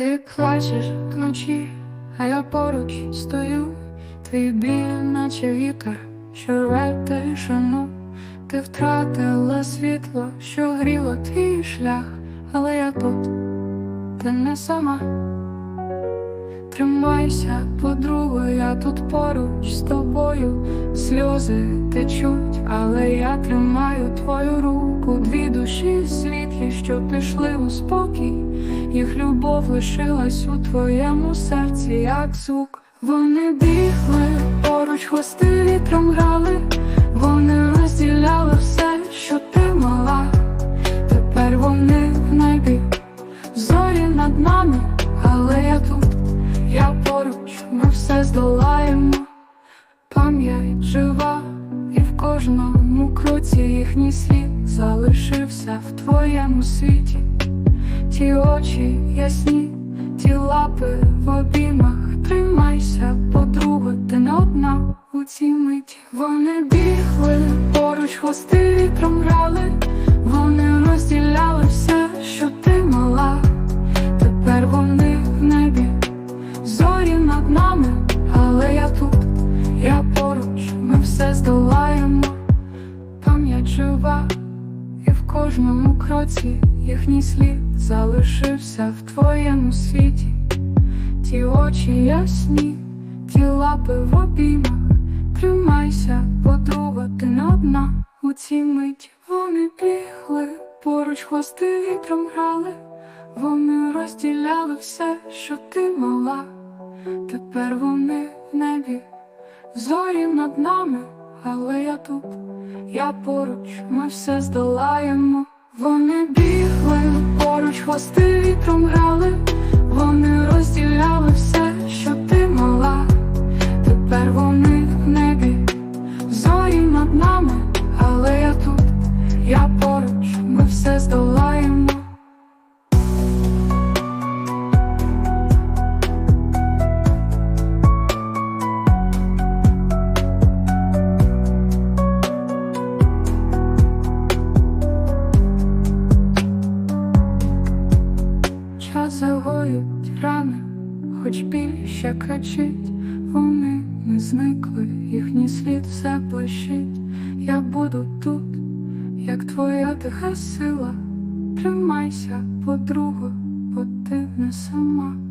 Ти плачеш вночі, а я поруч стою, твій біль, наче вітер, що рве тишину. Ти втратила світло, що гріло твій шлях, але я тут, ти не сама. Тримайся, подруга, я тут поруч з тобою. Сльози течуть, але я тримаю твою руку. Дві душі світлі, що пішли у спокій. Їх любов лишилась у твоєму серці, як звук. Вони бігли поруч, хвости вітром грали. Вони розділяли все, що ти мала. Тепер вони в небі, зорі над нами, але я залишився в твоєму світі. Ті очі ясні, ті лапи в обіймах, тримайся, подруга, ти не одна у цій миті. Вони бігли поруч, хвости вітром грали, вони розділяли все, що ти мала. Тепер вони в небі. Зорі над нами, але я тут, я поруч, ми все здолаємо, пам'ять жива, кожному кроці їхній слід залишився в твоєму світі, ті очі ясні, ті лапи в обіймах, тримайся, подруга, ти не одна у цій миті. Вони бігли, поруч хвости вітром грали, вони розділяли все, що ти мала. Тепер вони в небі, зорі над нами, але я тут, я поруч, ми все здолаємо. Вони бігли поруч, хвости вітром грали, хоч біль ще кричить, вони не зникли, їхній слід заблищить. Я буду тут, як твоя тиха сила. Тримайся, подруга, бо ти не сама.